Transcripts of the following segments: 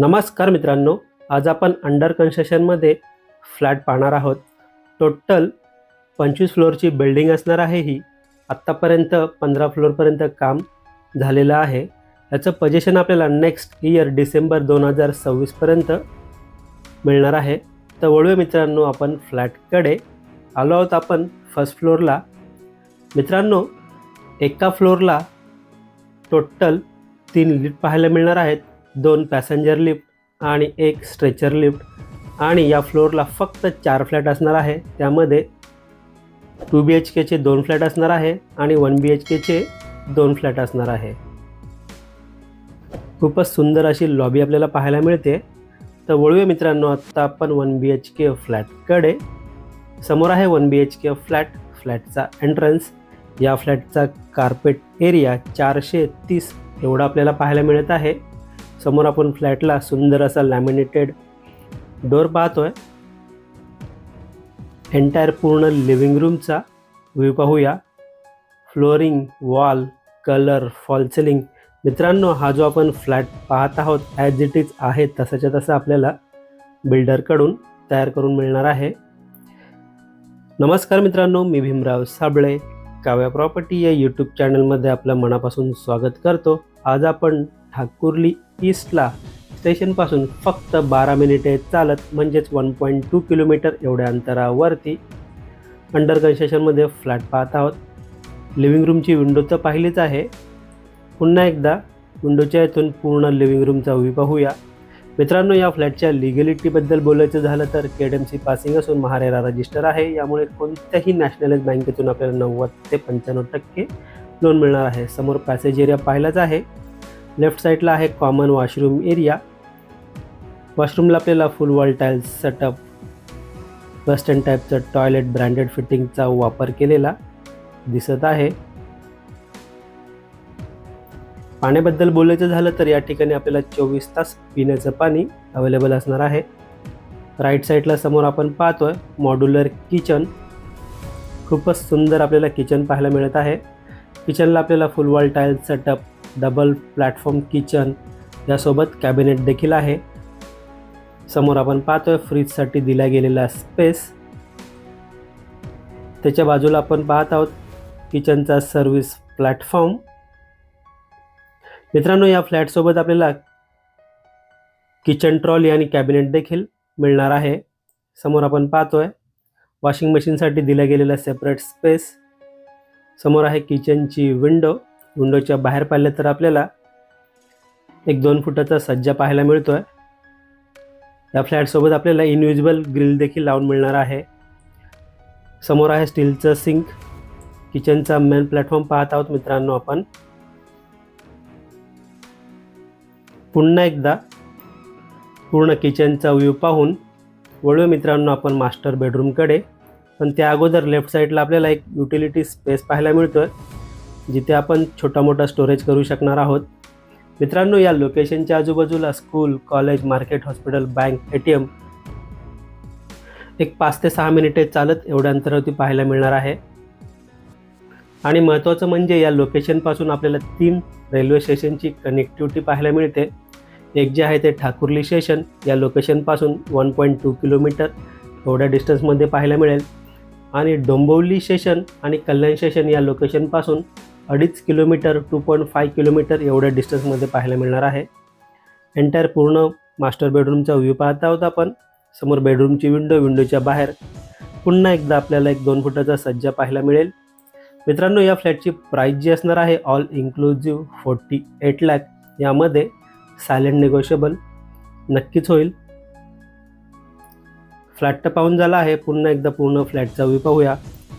नमस्कार मित्रांनो आज आपण अंडर कन्स्ट्रक्शनमध्ये फ्लॅट पाहणार आहोत. टोटल पंचवीस फ्लोअरची बिल्डिंग असणार आहे ही. आत्तापर्यंत पंधरा फ्लोअरपर्यंत काम झालेलं आहे. याचं पजेशन आपल्याला नेक्स्ट इयर डिसेंबर दोन हजार सव्वीसपर्यंत मिळणार आहे. तर वळूया मित्रांनो आपण फ्लॅटकडे आलो आहोत आपण फर्स्ट फ्लोअरला मित्रांनो एका फ्लोअरला टोटल तीन लिफ्ट पाहायला मिळणार आहेत. दोन पॅसेंजर लिफ्ट आणि एक स्ट्रेचर लिफ्ट. आणि या फ्लोअरला फक्त चार फ्लॅट असणार आहे. त्यामध्ये टू बी एच केचे दोन फ्लॅट असणार आहे आणि वन बी एच केचे दोन फ्लॅट असणार आहे. खूपच सुंदर अशी लॉबी आपल्याला पाहायला मिळते. तर वळूया मित्रांनो आत्ता आपण वन बी एच के फ्लॅटकडे समोर आहे one B H K flat. फ्लॅटचा entrance या फ्लॅटचा कार्पेट एरिया चारशे तीस एवढा आपल्याला पाहायला मिळत आहे. समोर आपण फ्लॅटला सुंदर असा लॅमिनेटेड डोर पाहतोय. एंटायर पूर्ण लिव्हिंग रूमचा व्ह्यू पाहूया. Flooring wall colour fall ceiling मित्रांनो हा जो आपण फ्लॅट पाहत आहोत ॲज इट इज आहे तसाच्या तसा आपल्याला बिल्डरकडून तयार करून मिळणार आहे. नमस्कार मित्रांनो मी भीमराव साबळे काव्या प्रॉपर्टी या यूट्यूब चॅनलमध्ये आपलं मनापासून स्वागत करतो. आज आपण ठाकुर्ली ईस्टला स्टेशनपासून फक्त बारा मिनिटे चालत म्हणजेच वन पॉईंट टू किलोमीटर एवढ्या अंतरावरती. अंडर कन्स्ट्रक्शनमध्ये फ्लॅट पाहत आहोत. लिव्हिंग रूमची विंडो तर पाहिलीच आहे. पुन्हा एकदा विंडोच्या इथून पूर्ण लिव्हिंग रूमचा व्ह्यू पाहूया. मित्रांनो या फ्लॅटच्या लिगॅलिटीबद्दल बोलायचं झालं तर K D M C passing असून महारेरा रजिस्टर आहे. यामुळे कोणत्याही नॅशनलाइज बँकेतून आपल्याला नव्वद ते पंच्याण्णव टक्के लोन मिळणार आहे. समोर पॅसेज एरिया पाहिलाच आहे. लेफ्ट साईडला आहे कॉमन वॉशरूम एरिया. वॉशरूमला आपल्याला full wall tiles setup western टाईपचं टॉयलेट ब्रँडेड फिटिंगचा वापर केलेला दिसत आहे. पाण्याबद्दल बोलायचं झालं तर या ठिकाणी आपल्याला चोवीस तास पिण्याचं पाणी अवेलेबल असणार आहे. राईट साईडला समोर आपण पाहतोय मॉड्युलर किचन खूपच सुंदर आपल्याला किचन पाहायला मिळत आहे. किचनला आपल्याला full wall tile setup double platform kitchen यासोबत कॅबिनेट देखील आहे. समोर आपण पाहतोय फ्रीजसाठी दिला गेलेला स्पेस. त्याच्या बाजूला आपण पाहत आहोत किचनचा सर्व्हिस प्लॅटफॉर्म. मित्रांनो या फ्लॅटसोबत आपल्याला किचन ट्रॉली आणि कॅबिनेट देखील मिळणार आहे. समोर आपण पाहतोय वॉशिंग मशीनसाठी दिला गेलेला सेपरेट स्पेस. समोर आहे किचनची विंडो. विंडोच्या बाहेर पाहिलं तर आपल्याला एक दोन फुटाचा सज्जा पाहायला मिळतो आहे या फ्लॅटसोबत आपल्याला इनविजिबल ग्रिल देखील लावून मिळणार आहे. समोर आहे स्टीलचं सिंक किचनचा मेन प्लॅटफॉर्म पाहत आहोत मित्रांनो आपण. पुन्हा एकदा पूर्ण किचनचा व्ह्यू पाहून वळूया मित्रांनो आपण मास्टर बेडरूमकडे पण त्या अगोदर लेफ्ट साईडला आपल्याला एक युटिलिटी स्पेस पाहायला मिळतो आहे जिथे आपण छोटा मोठा स्टोरेज करू शकणार आहोत. मित्रांनो या लोकेशनच्या आजूबाजूला school college market hospital bank A T M एक पाच ते सहा मिनिटे चालत एवढ्या अंतरावरती पाहायला मिळणार आहे. आणि महत्त्वाचं म्हणजे या लोकेशनपासून आपल्याला तीन रेल्वे स्टेशनची कनेक्टिव्हिटी पाहायला मिळते. एक जे आहे ते ठाकुर्ली स्टेशन या लोकेशनपासून वन पॉईंट टू किलोमीटर एवढ्या डिस्टन्समध्ये पाहायला मिळेल. आणि डोंबिवली स्टेशन आणि कल्याण स्टेशन या लोकेशनपासून अडीच kilometre two point five kilometre एवढ्या डिस्टन्समध्ये पाहायला मिळणार आहे. एंटायर पूर्ण मास्टर बेडरूमचा व्ह्यू पाहत आहोत आपण. समोर बेडरूमची विंडो विंडोच्या बाहेर. पुन्हा एकदा आपल्याला एक दोन फुटाचा सज्जा पाहायला मिळेल. मित्रांनो या फ्लॅटची प्राईस जी असणार आहे all inclusive forty eight lakh यामध्ये सायलेंट निगोशिएबल नक्कीच होईल. फ्लॅट तर पाहून झाला आहे. पुन्हा एकदा पूर्ण फ्लॅटचा व्ह्यू पाहूया.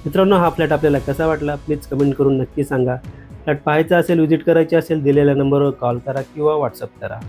मित्रांनो हा फ्लॅट आपल्याला कसा वाटला? प्लीज कमेंट करून नक्की सांगा. फ्लॅट पाहायचा असेल व्हिजिट करायची असेल दिलेल्या नंबरवर कॉल करा किंवा व्हॉट्सअप करा.